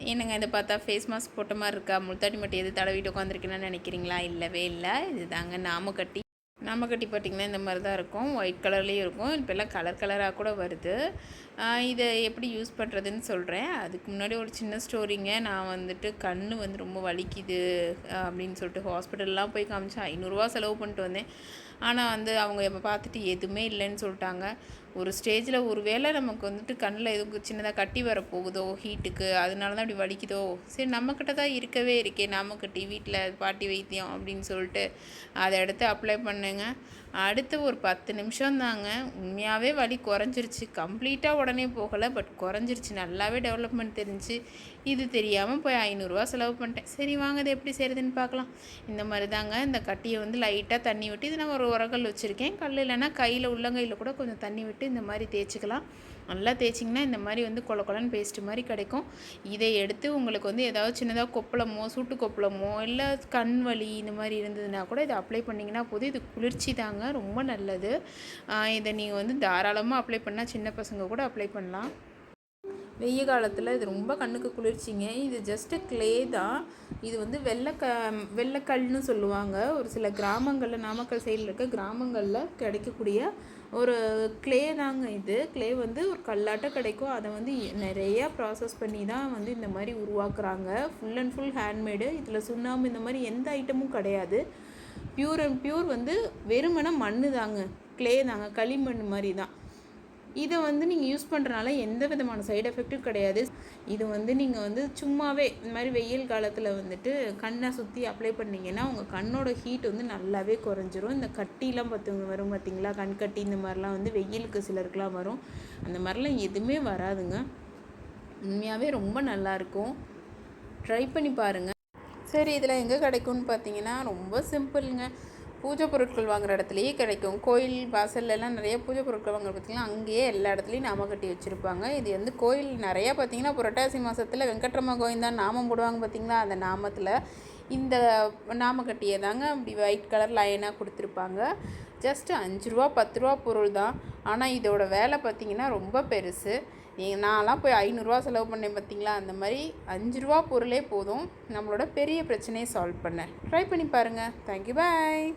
என்னங்க இதை பார்த்தா ஃபேஸ் மாஸ்க் போட்ட மாதிரி இருக்கா? முல்தானி மட்டும் எது தடவிட்டு உட்காந்துருக்கேன்னு நினைக்கிறீங்களா? இல்லவே இல்லை. இது தாங்க நாமக்கட்டி. நாமக்கட்டி பார்த்தீங்கன்னா இந்த மாதிரி தான் இருக்கும். ஒயிட் கலர்லேயும் இருக்கும். இப்போல்லாம் கலர் கலராக கூட வருது. இதை எப்படி யூஸ் பண்ணுறதுன்னு சொல்கிறேன் அதுக்கு முன்னாடி ஒரு சின்ன ஸ்டோரிங்க நான் வந்துட்டு கண் வந்து ரொம்ப வலிக்குது அப்படின்னு சொல்லிட்டு ஹாஸ்பிட்டல்லாம் போய் காமிச்சேன் ஐநூறுரூவா செலவு பண்ணிட்டு வந்தேன். ஆனால் வந்து அவங்க எப்போ பார்த்துட்டு எதுவுமே இல்லைன்னு சொல்லிட்டாங்க. ஒரு ஸ்டேஜில் ஒரு வேளை நமக்கு வந்துட்டு கண்ணில் எதுவும் சின்னதாக கட்டி வர போகுதோ ஹீட்டுக்கு அதனால தான் அப்படி வலிக்குதோ. சரி நம்மக்கிட்ட தான் இருக்கவே இருக்கே. நாமக்கட்டி வீட்டில் பாட்டி வைத்தியம் அப்படின்னு சொல்லிட்டு அதை எடுத்து அப்ளை பண்ணுங்க அடுத்து ஒரு பத்து நிமிஷம் தாங்க. உண்மையாகவே வலி குறைஞ்சிருச்சு. கம்ப்ளீட்டாக உடனே போகலை. பட் குறைஞ்சிருச்சு. நல்லாவே டெவலப்மெண்ட் தெரிஞ்சு. இது தெரியாமல் போய் ஐநூறுரூவா செலவு பண்ணிட்டேன். சரி வாங்க இது எப்படி செய்கிறதுன்னு பார்க்கலாம். இந்த மாதிரி தாங்க. இந்த கட்டியை வந்து லைட்டாக தண்ணி விட்டு இது நான் ஒரு உரக்கல் வச்சுருக்கேன். கல் இல்லைன்னா கையில் உள்ளங்கையில் கூட கொஞ்சம் தண்ணி விட்டு இந்த மாதிரி தேய்ச்சிக்கலாம். நல்லா தேய்ச்சிங்கன்னா இந்த மாதிரி வந்து கொல கொலன்னு பேஸ்ட்டு மாதிரி கிடைக்கும். இதை எடுத்து உங்களுக்கு வந்து ஏதாவது சின்னதாக கொப்பளமோ சூட்டு கொப்பளமோ இல்லை கண் வலி இந்த மாதிரி இருந்ததுன்னா கூட இதை அப்ளை பண்ணிங்கன்னா போதும். இது குளிர்ச்சி தாங்க ரொம்ப நல்லது. இதை நீங்கள் வந்து தாராளமாக அப்ளை பண்ணால் சின்ன பசங்க கூட அப்ளை பண்ணலாம். வெய்ய காலத்தில் இது ரொம்ப கண்ணுக்கு குளிர்ச்சிங்க. இது ஜஸ்ட்டு க்ளே தான். இது வந்து வெள்ளைக்க வெள்ளக்கல்னு சொல்லுவாங்க. ஒரு சில கிராமங்களில் நாமக்கல் சைடில் இருக்க கிராமங்களில் கிடைக்கக்கூடிய ஒரு கிளே தாங்க இது. க்ளே வந்து ஒரு கல்லாட்டம் கிடைக்கும். அதை வந்து நிறையா ப்ராசஸ் பண்ணி தான் வந்து இந்த மாதிரி உருவாக்குறாங்க. ஃபுல் அண்ட் ஃபுல் ஹேண்ட்மேடு இதில் சுண்ணாம்பு இந்த மாதிரி எந்த ஐட்டமும் கிடையாது. பியூர் அண்ட் பியூர் வந்து வெறுமனை மண்ணு தாங்க. க்ளே தாங்க. களிமண் மாதிரி தான். இதை வந்து நீங்கள் யூஸ் பண்ணுறனால எந்த விதமான சைடு எஃபெக்ட்டும் கிடையாது. இது வந்து நீங்கள் வந்து சும்மாவே இந்த மாதிரி வெயில் காலத்தில் வந்துட்டு கண்ணை சுற்றி அப்ளை பண்ணீங்கன்னா உங்கள் கண்ணோட ஹீட் வந்து நல்லாவே குறைஞ்சிரும். இந்த கட்டிலாம் பார்த்துங்க வரும் பார்த்தீங்களா கண் கட்டி இந்த மாதிரிலாம் வந்து வெயிலுக்கு சிலருக்குலாம் வரும். அந்த மாதிரிலாம் எதுவுமே வராதுங்க. உண்மையாகவே ரொம்ப நல்லாயிருக்கும் ட்ரை பண்ணி பாருங்கள் சரி இதில் எங்கே கிடைக்கும்னு பார்த்தீங்கன்னா ரொம்ப சிம்பிளுங்க. பூஜை பொருட்கள் வாங்குற இடத்துலையே கிடைக்கும். கோயில் வாசல்லலாம் நிறைய பூஜை பொருட்கள் வாங்குற பார்த்தீங்கன்னா அங்கேயே எல்லா இடத்துலையும் நாம கட்டி வச்சுருப்பாங்க. இது வந்து கோயில் நிறையா பார்த்தீங்கன்னா புரட்டாசி மாதத்தில் வெங்கட்ரம கோவிந்தான் நாமம் போடுவாங்க பார்த்தீங்களா? அந்த நாமத்தில் இந்த நாமக்கட்டியை தாங்க அப்படி ஒயிட் கலர் லைனாக கொடுத்துருப்பாங்க. ஜஸ்ட்டு அஞ்சு ரூபா பத்து ரூபா பொருள் தான். ஆனால் இதோட வேலை பார்த்தீங்கன்னா ரொம்ப பெருசு. நான்லாம் போய் ஐநூறுரூவா செலவு பண்ணேன் பார்த்தீங்களா? அந்த மாதிரி அஞ்சு ரூபா பொருளே போதும். நம்மளோட பெரிய பிரச்சனையை சால்வ் பண்ண. ட்ரை பண்ணி பாருங்கள் தேங்க்யூ பாய்